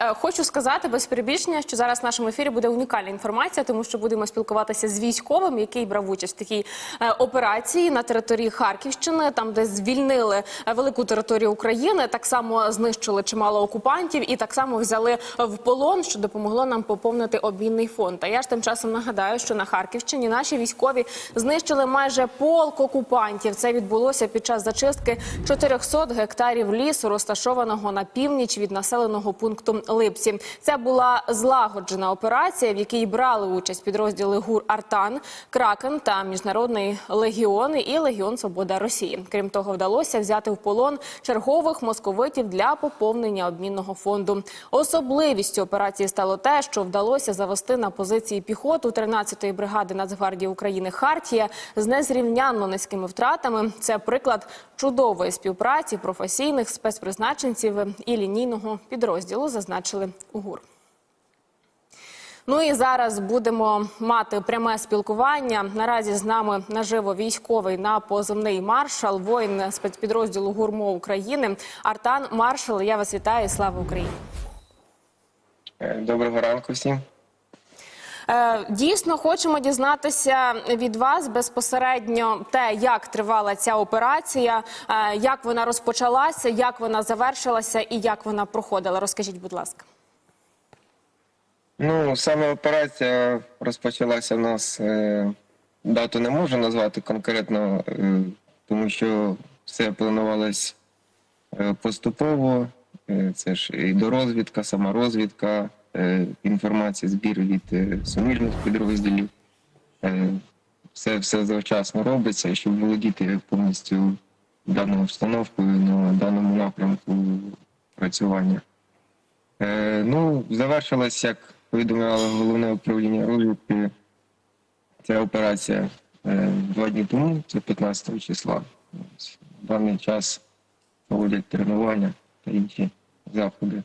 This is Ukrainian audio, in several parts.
е, хочу сказати без перебільшення, що зараз в нашому ефірі буде унікальна інформація, тому що будемо спілкуватися з військовим, який брав участь в такій е, операції на території Харківщини, там де звільнили е, велику територію України. Так само знищили чимало окупантів і так само взяли в полон, що допомогло нам поповнити обмінний фонд. А я ж тим часом нагадаю, що на Харківщині наші військові знищили майже полк окупантів. Це відбулося під час зачистки 400 гектарів лісу, розташованого на північ від населеного пункту Липці. Це була злагоджена операція, в якій брали участь підрозділи ГУР Артан, Кракен та Міжнародний легіон і Легіон Свобода Росії. Крім того, вдалося взяти в полон чергових московитів для поповнення обмінного фонду. Особливістю операції стало те, що вдалося завести на позиції піхоту 13-ї бригади Нацгвардії України Хартія з незрівнянно низькими втратами. Це приклад чудової співпраці професійних спецпризначенців і лінійного підрозділу, зазначили у ГУР. Ну і зараз будемо мати пряме спілкування. Наразі з нами наживо військовий на позивний маршал, воїн спецпідрозділу ГУРМО України Артан Маршал. Я вас вітаю. Слава Україні! Е, Доброго ранку всім. Е, Дійсно, хочемо дізнатися від вас безпосередньо те, як тривала ця операція, е, як вона розпочалася, як вона завершилася і як вона проходила. Розкажіть, будь ласка. Ну, саме операція розпочалася в нас. Е, дату не можу назвати конкретно, тому що все планувалось поступово. Це ж і дорозвідка, сама розвідка, е, інформація, збір від е, суміжних підрозділів. Е, все, все завчасно робиться, щоб володіти повністю даною обстановкою на даному напрямку працювання. Ну, завершилась, як повідомляло головне управління розвідки, ця операція два дні тому, це 15 числа. В даний час проводять тренування та інші заходи.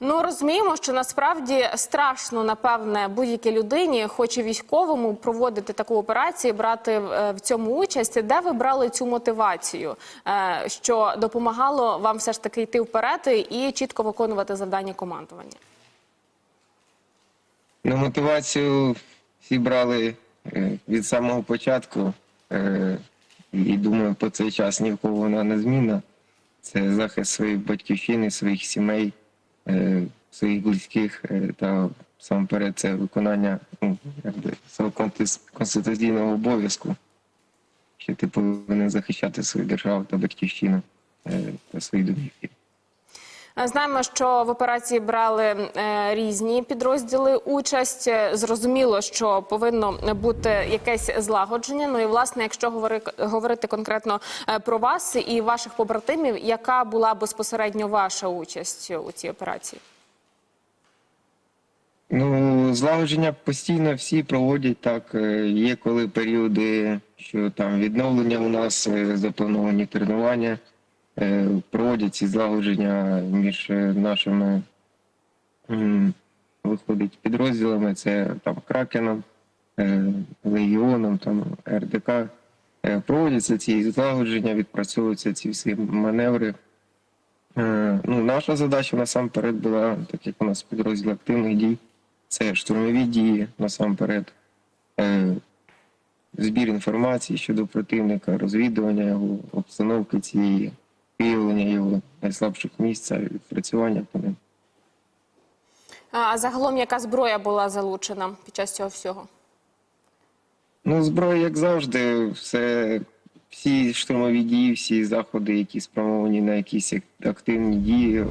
Ну розуміємо, що насправді страшно, напевне, будь-якій людині, хоч і військовому, проводити таку операцію, брати е, в цьому участь. Де ви брали цю мотивацію, е, що допомагало вам все ж таки йти вперед і чітко виконувати завдання командування? Ну, мотивацію всі брали е, від самого початку. І думаю, по цей час ні в кого вона не змінна. Це захист своєї батьківщини, своїх сімей, своїх близьких та та самоперед це виконання ну, якби, свого конституційного обов'язку, що ти повинен захищати свою державу та батьківщину е, та свої домівки. Е, Знаємо, що в операції брали е, різні підрозділи участь. Е, Зрозуміло, що повинно бути якесь злагодження. Ну і власне, якщо говорити конкретно про вас і ваших побратимів, яка була безпосередньо ваша участь у цій операції? Ну, злагодження постійно всі проводять так. Є коли періоди, що там відновлення у нас заплановані тренування, проводять ці злагодження між е, нашими виходить підрозділами. Це там Кракеном, е, Легіоном, там РДК. Е, Проводяться ці злагодження, відпрацьовуються ці всі маневри. Е, Ну, наша задача насамперед була, так як у нас підрозділ активних дій, це штурмові дії насамперед, е, збір інформації щодо противника, розвідування його, обстановки цієї, виявлення його найслабших місць, та відпрацювання по ним. А загалом, яка зброя була залучена під час цього всього? Ну, зброя, як завжди, все, всі штурмові дії, всі заходи, які спрямовані на якісь активні дії,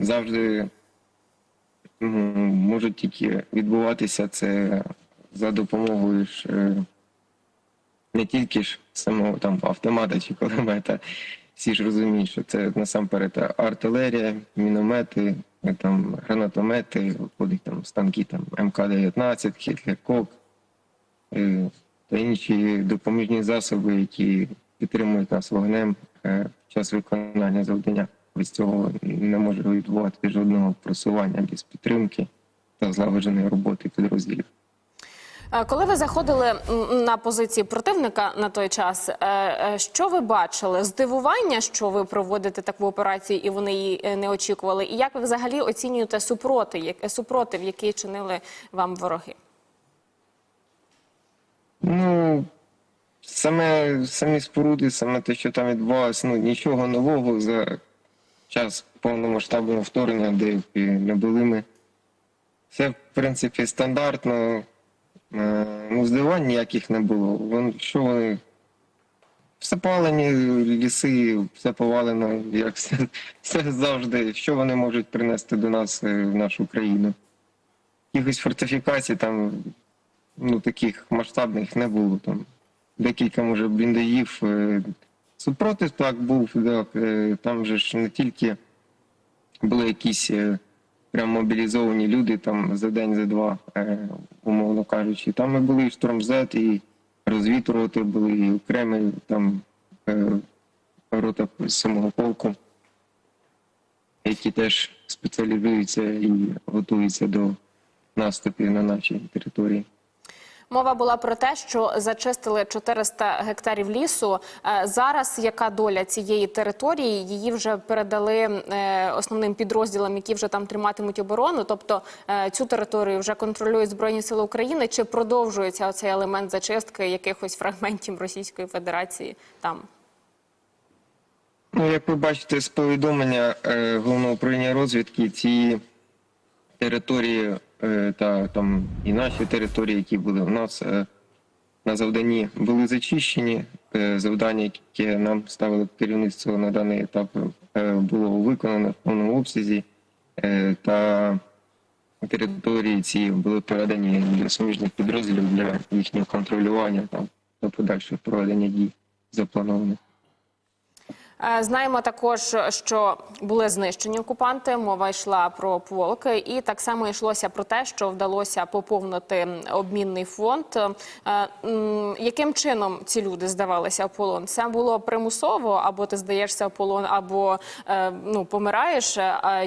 завжди можуть тільки відбуватися це за допомогою ж е, не тільки ж самого там автомата чи кулемета. Всі ж розуміють, що це насамперед артилерія, міномети, е, там гранатомети, виходить там станки там МК-19, Хітлер-Кок е, та інші допоміжні засоби, які підтримують нас вогнем е, під час виконання завдання. Без цього не може відбувати жодного просування без підтримки та злагодженої роботи підрозділів. Е, Коли ви заходили на позиції противника на той час, е, е, що ви бачили? Здивування, що ви проводите таку операцію і вони її не очікували? І як ви взагалі оцінюєте супроти, супротив, який чинили вам вороги? Ну, саме, самі споруди, саме те, що там відбувалося, ну нічого нового за час повномасштабного вторгнення, де не були ми. Все, в принципі, стандартно. Ну, здивувань ніяких не було. Вон, що вони. Все палені ліси, все повалено, як все, все завжди. Що вони можуть принести до нас е, в нашу країну? Якихось фортифікацій там ну, таких масштабних не було. Там декілька, може, бліндеїв. Е, Супротив так був, так, е, там же ж не тільки були якісь прям мобілізовані люди там за день, за два, е, умовно кажучи. Там ми були і штормзет, і розвідроти були, і окремі там е, рота самого полку, які теж спеціалізуються і готуються до наступів на нашій території. Мова була про те, що зачистили 400 гектарів лісу. Е, Зараз яка доля цієї території? Її вже передали е, основним підрозділам, які вже там триматимуть оборону. Тобто е, цю територію вже контролюють збройні сили України. Чи продовжується цей елемент зачистки якихось фрагментів Російської Федерації там? Ну, як ви бачите з повідомлення головного управління розвідки, ці території та там і наші території, які були у нас е, на завданні, були зачищені. Е, завдання, яке нам ставили керівництво на даний етап, е, було виконано в повному обсязі, е, та території ці були передані для суміжних підрозділів для їхнього контролювання там та подальшого проведення дій запланованих. Е, Знаємо також, що були знищені окупанти. Мова йшла про полк, і так само йшлося про те, що вдалося поповнити обмінний фонд. Е, Яким чином ці люди здавалися в полон? Це було примусово, або ти здаєшся в полон, або е, ну помираєш.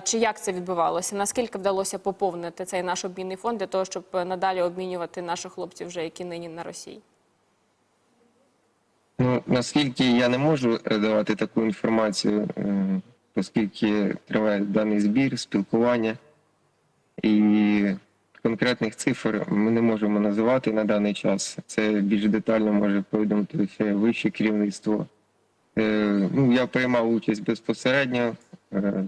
Чи як це відбувалося? Наскільки вдалося поповнити цей наш обмінний фонд для того, щоб надалі обмінювати наших хлопців, вже які нині на Росії? Ну, наскільки я не можу давати таку інформацію, е, оскільки триває даний збір, спілкування, і конкретних цифр ми не можемо називати на даний час. Це більш детально може повідомити ще вище керівництво. Е, Ну, я приймав участь безпосередньо, е,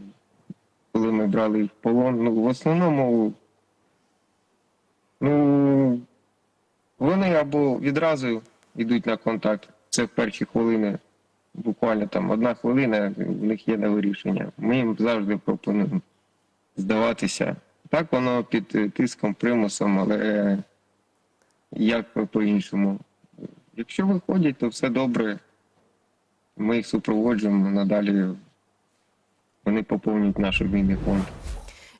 коли ми брали в полон. Ну, в основному, ну, вони або відразу йдуть на контакт. Це в перші хвилини, буквально там одна хвилина, в них є на вирішення. Ми їм завжди пропонуємо здаватися. Так воно під е, тиском, примусом, але е, як по-іншому. Якщо виходять, то все добре. Ми їх супроводжуємо надалі. Вони поповнюють наш обмінний фонд.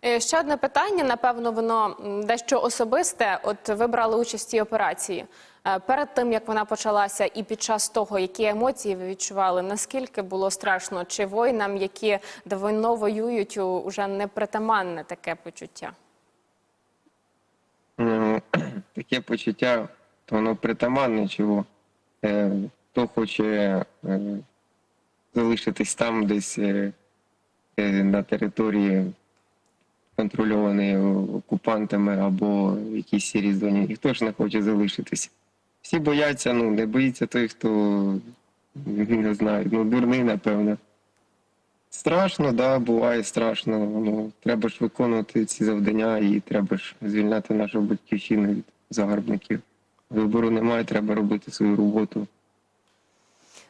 Е, Ще одне питання, напевно, воно дещо особисте. От ви брали участь в цій операції. Е, Перед тим як вона почалася, і під час того, які емоції ви відчували, наскільки було страшно? Чи воїнам, які давно воюють, уже не притаманне таке почуття? Ну, таке почуття, то воно притаманне чого. Е, хто хоче залишитись там, десь на території, контрольованої окупантами або в якійсь сірій зоні, ніхто ж не хоче залишитись. Всі бояться, ну, не боїться той, хто не знаю, ну, дурний, напевно. Страшно, да, буває страшно. Ну, треба ж виконувати ці завдання і треба ж звільняти нашу батьківщину від загарбників. Вибору немає, треба робити свою роботу.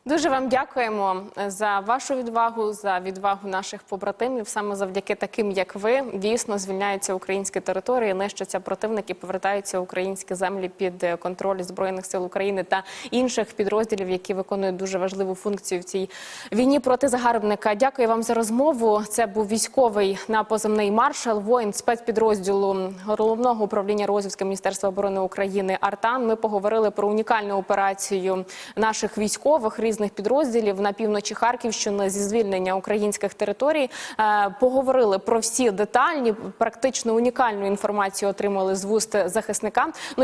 Дуже вам дякуємо е, за вашу відвагу, за відвагу наших побратимів. Саме завдяки таким, як ви, дійсно звільняються українські території, нищаться противники, повертаються українські землі під е, контроль збройних сил України та інших підрозділів, які виконують дуже важливу функцію в цій війні проти загарбника. Дякую вам за розмову. Це був військовий напоземний маршал, воїн спецпідрозділу головного управління розвідки Міністерства оборони України Артан. Ми поговорили про унікальну операцію наших військових різних підрозділів на півночі Харківщини зі звільнення українських територій. Е, Поговорили про всі детальні, практично унікальну інформацію отримали з вуст захисника. Ну